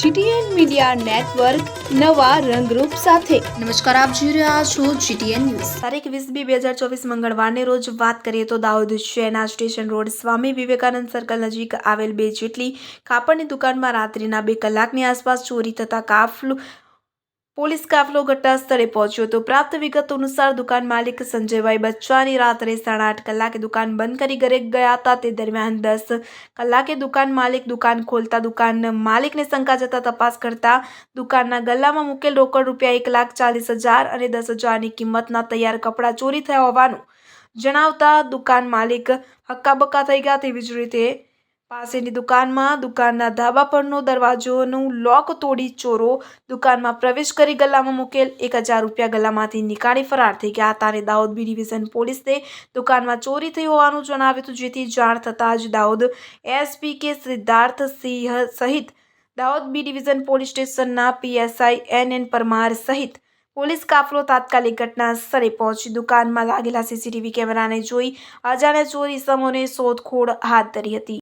GTN media network નવા રંગરૂપ સાથે. નમસ્કાર આપ જોઈ રહ્યા છો જીટીએન ન્યૂઝ. તારીખ વીસ બી બે હજાર ચોવીસ મંગળવારને રોજ વાત કરીએ તો દાહોદ શહેરના station road Swami Vivekanand circle નજીક આવેલ બે જેટલી કાપડની દુકાનમાં રાત્રિના બે કલાકની આસપાસ ચોરી થતા કાફલો પોલીસ કાફલો ઘટના સ્થળે પહોંચ્યો હતો. પ્રાપ્ત વિગતો અનુસાર દુકાન માલિક સંજયભાઈ બચ્ચાની રાત્રે સાડા આઠ કલાકે દુકાન બંધ કરી ઘરે ગયા હતા. તે દરમિયાન દસ કલાકે દુકાન માલિક દુકાન ખોલતા દુકાન માલિકને શંકા જતા તપાસ કરતા દુકાનના ગલ્લામાં મૂકેલ રોકડ રૂપિયા એક લાખ ચાલીસ હજાર અને દસ હજારની કિંમતના તૈયાર કપડાં ચોરી થયા હોવાનું જણાવતા દુકાન માલિક હક્કાબક્કા થઈ ગયા. તેવી જ રીતે પાસેની દુકાનમાં દુકાનના ધાબા પરનો દરવાજોનું લોક તોડી ચોરો દુકાનમાં પ્રવેશ કરી ગલ્લામાં મૂકેલ એક હજાર રૂપિયા ગલ્લામાંથી નીકાળી ફરાર થઈ ગયા. હતા અને દાહોદ બી ડિવિઝન પોલીસે દુકાનમાં ચોરી થઈ હોવાનું જણાવ્યું હતું, જેથી જાણ થતાં જ દાહોદ એસપી કે સિદ્ધાર્થ સિંહ સહિત દાહોદ બી ડિવિઝન પોલીસ સ્ટેશનના પીએસઆઈ એન એન પરમાર સહિત પોલીસ કાફલો તાત્કાલિક ઘટના સ્થળે પહોંચી દુકાનમાં લાગેલા સીસીટીવી કેમેરાને જોઈ અજાણ્યા ચોરી સમોને શોધખોળ હાથ ધરી હતી.